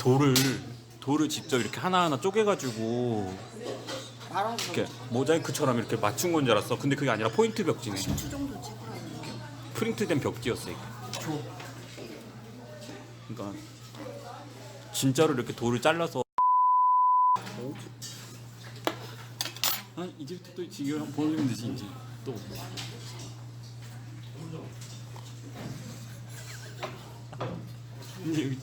돌을 돌을 직접 이렇게 하나하나 쪼개가지고 이렇게 모자이크처럼 이렇게 맞춘 건 줄 알았어. 근데 그게 아니라 포인트 벽지네. 그 정도 찍으라고. 프린트된 벽지였어. 이게. 그러니까 진짜로 이렇게 돌을 잘라서. 아 이제부터 또 지금 보여주면 되지 이제 또. 이제 여기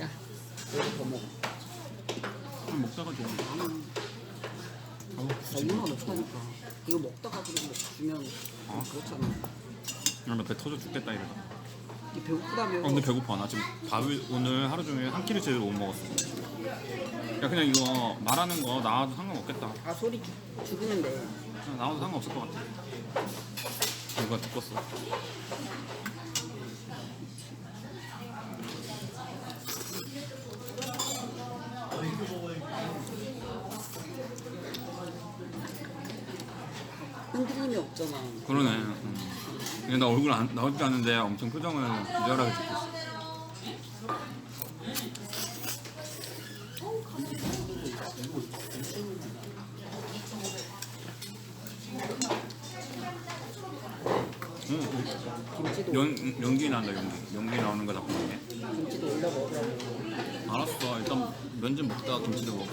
야, 여기 더 먹어. 좀 먹다가 좀. 어, 자, 넣자니까. 이거 먹다가 그러고 뭐 주면 아. 그렇잖아. 그러면 배 터져 죽겠다 이러다. 이 배고프다며. 어, 근데 배고파. 나 지금 밥을 오늘 하루 종일 한 끼를 제대로 못 먹었어. 야 그냥 이거 말하는 거 나와도 상관없겠다. 아 소리 죽, 죽으면 돼. 그냥 나와도 상관없을 것 같아. 누가 듣겠어. 흔들림이 없잖아. 그러네. 음. 근데 나 얼굴 안, 나오지 않는데 엄청 표정을 기절하게 짓고 있어. 응, 김치도 연, 연기 난다 연기 연기 나오는 거 자꾸 보네 김치도 올려 먹으라고. 알았어 일단 면 좀 먹다가 김치도 먹어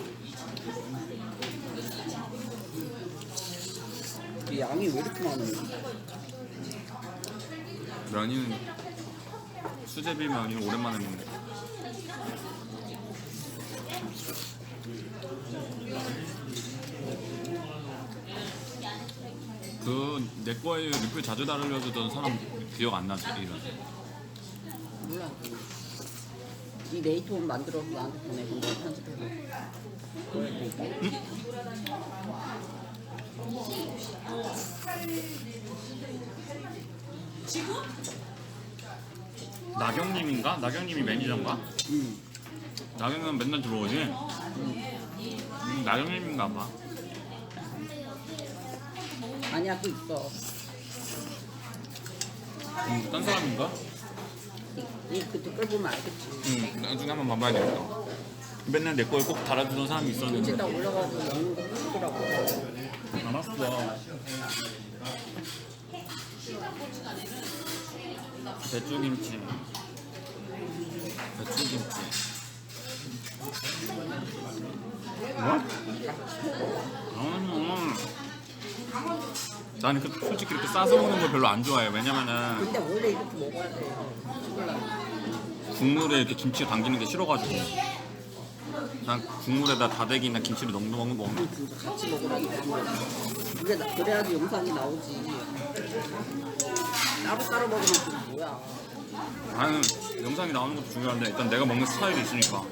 이 양이 왜 이렇게 많은 면이는 수제비 면이 오랜만에 먹네 그내 거에 리플 자주 달려주던 사람 기억 안 나지 이런 몰라. 이 네이트홈 만들어서 나한테 보내. 근데 편집해서. 나경님인가? 나경님이 매니저인가? 응. 나경은 맨날 들어오지? 음, 나경님인가 봐 아니야 또 있어. 음, 딴 사람인가? 이그 댓글 보면 알겠지. 응 나중에 한번 봐봐야 되겠다 맨날 내 거에 꼭 달아주던 사람이 있었는데 이제 다 올라가고 먹는 거 하시더라고. 알았어 배추김치 배추김치 뭐? 나는 그 솔직히 이렇게 싸서 먹는 걸 별로 안 좋아해 왜냐면은 근데 원래 이렇게 먹어야 돼. 국물에 이렇게 김치가 담기는 게 싫어가지고 난 국물에다 다대기나 김치를 넣는 먹는 먹는 진짜 같이 먹으라고. 그게 나- 그래야지 영상이 나오지. 따로 따로 먹으면 그게 뭐야. 나는 영상이 나오는 것도 중요한데 일단 내가 먹는 스타일이 있으니까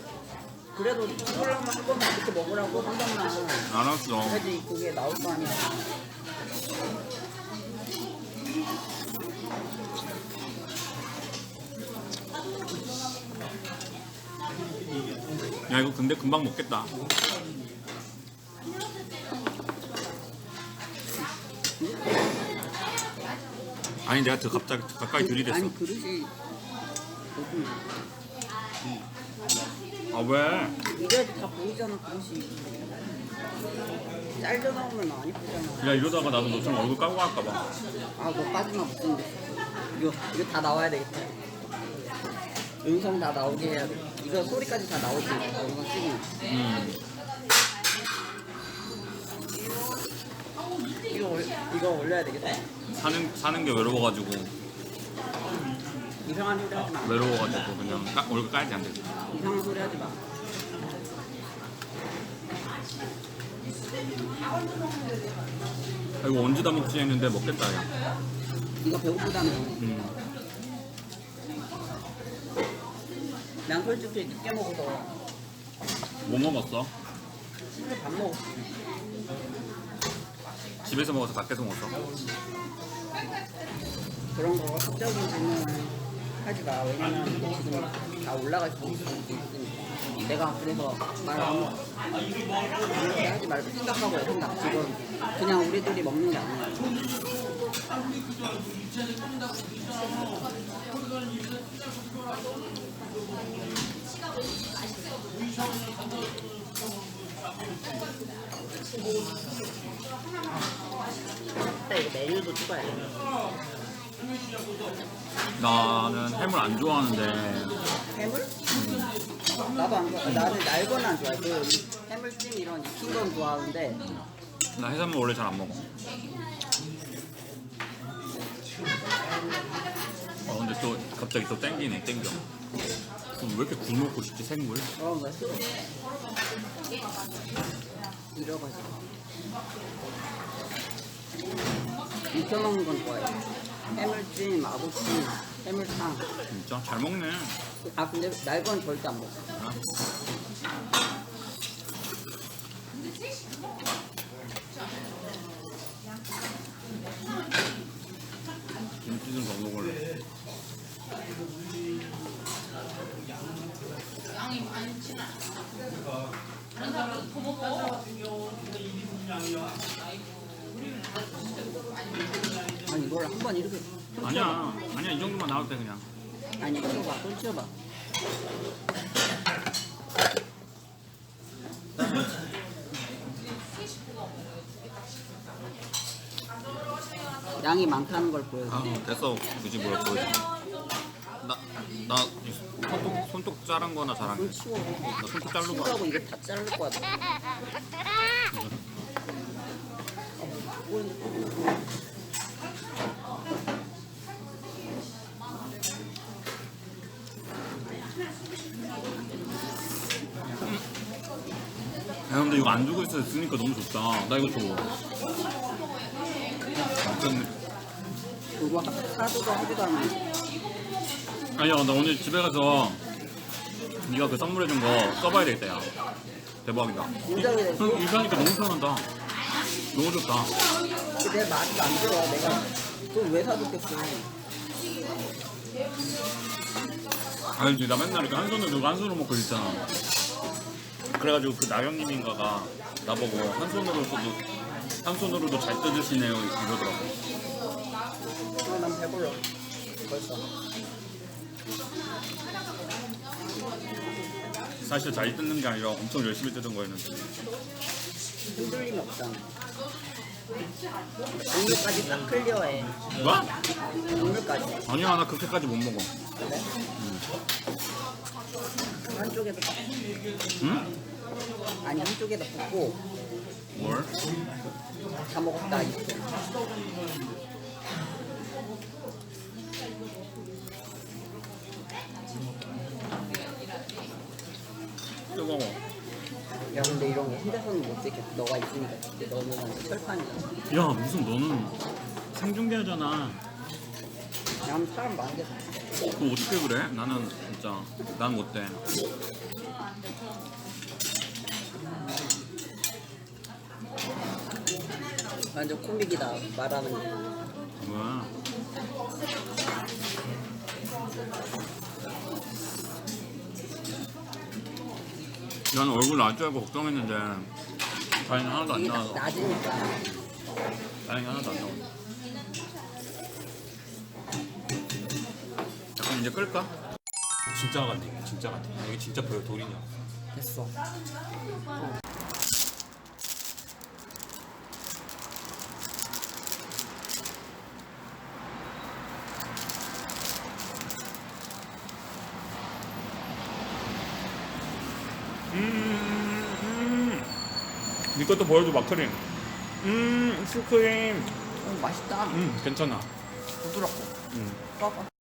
그래도 찍으려면 한 번만 이렇게 먹으라고 한 번만 알았어 해야지 그게 나올 거 아니야. 야 이거 근데 금방 먹겠다 아니 내가 더 갑자기 가까이 들이댔어 아니 그릇이 아 왜? 이래야지 다 보이잖아 그릇이. 잘려 나오면 안 이쁘잖아. 야 이러다가 나도 너처럼 얼굴 까고 갈까봐 아, 너 빠지마 무슨 이거 이거 다 나와야 되겠다. 음성 다 나오게 해야 돼. 이거 소리까지 다 나오지. 영상 찍으면. 음. 이거 올, 이거 올려야 되겠다. 사는 사는 게 외로워가지고 이상한 소리 하지 마. 외로워가지고 그냥 까, 얼굴 까야지 안 되지 이상한 소리 하지 마. 아, 이거 언제 다 먹지 했는데 먹겠다 야 이거 배고프다며. 음. 난 솔직히 늦게 먹어서 뭐 먹었어? 진짜 밥 먹었어. 집에서 먹어서 밖에서 먹었어? 그런 거 사적인 질문을 하지 마. 왜냐면 지금 다 올라갈 수 있으니까. 내가 그래서 말 아무 그렇게 하지 말고 생각하고 해, 생각. 지금 그냥 우리들이 먹는 게 아니야. 일단 이거 메뉴도 찍어야 돼. 나는 해물 안 좋아하는데 해물? 나도 안 좋아. 나는 날거는 안 좋아해. 그 해물찜 이런 익힌 건 좋아하는데 나 해산물 원래 잘 안 먹어. 어 근데 또 갑자기 또 땡기네 땡겨. 왜 이렇게 굴 먹고 싶지 생물? 거 싫어. 잃어가지고. 익혀 먹는 건 좋아해. 해물찜, 아구찜, 해물탕. 진짜 잘 먹네. 아 근데 날건 절대 안 먹어. 아, 김치 좀더 먹을래. 아니 이걸 한 번 이렇게 손 아니야 아니야 이 정도만 나올 때 그냥. 아니. 손 치워봐. 양이 많다는 걸 보여줘. 아 됐어 굳이 뭘 보여줘. 나 나 손톱 손톱 자른 거나 잘한. 치워. 나 손톱 자르고 치우라고 이게 다 자를 거야. 야 근데 이거 안 주고 있어 쓰니까 너무 좋다. 나 이거 줘. 완전 그거 하- 하도도 하지도 않아. 아니야 나 오늘 집에 가서 네가 그 선물해준 거 써봐야 되겠다 야 대박이다 인정이 돼. 형 이거 하니까 너무 편하다 너무 좋다 내 말이 안 들어. 내가 그걸 왜 사줬겠어. 알지 나 맨날 이렇게 한 손으로 들고 한 손으로 먹고 있잖아 그래가지고 그 나경님인가가 나보고 한 손으로도 한 손으로도 잘 뜯으시네요 이러더라고 어, 난 배불러. 벌써. 사실 잘 뜯는 게 아니라 엄청 열심히 뜯은 거였는데 흔들림이 없잖아. 오늘까지 딱 클리어해. 뭐야? 오늘까지. 아니야 나 그렇게까지 못 먹어 그래? 한쪽에도 응? 아니 한쪽에다 붓고 뭘? 다 먹었다 이렇게. 혼자서는 못 찍겠어. 너가 있으니까. 근데 너는 완전 철판이야. 야 무슨 너는 생중계하잖아 난 사람 많은 데서. 그거 어떻게 그래? 나는 진짜 난 못돼 완전 코믹이다 말하는 게. 뭐야 나는 얼굴 나올 줄 알고 걱정했는데 다행히 하나도 안 이게 나- 나와서 낮으니까. 다행히 하나도 안 나와 약간 이제 끌까? 진짜 같네 진짜 같아 여기 진짜 보여 돌이냐 됐어. 네 것도 보여줘 마크림 음 슈크림 어, 맛있다. 음 괜찮아 부드럽고. 음. 봐봐.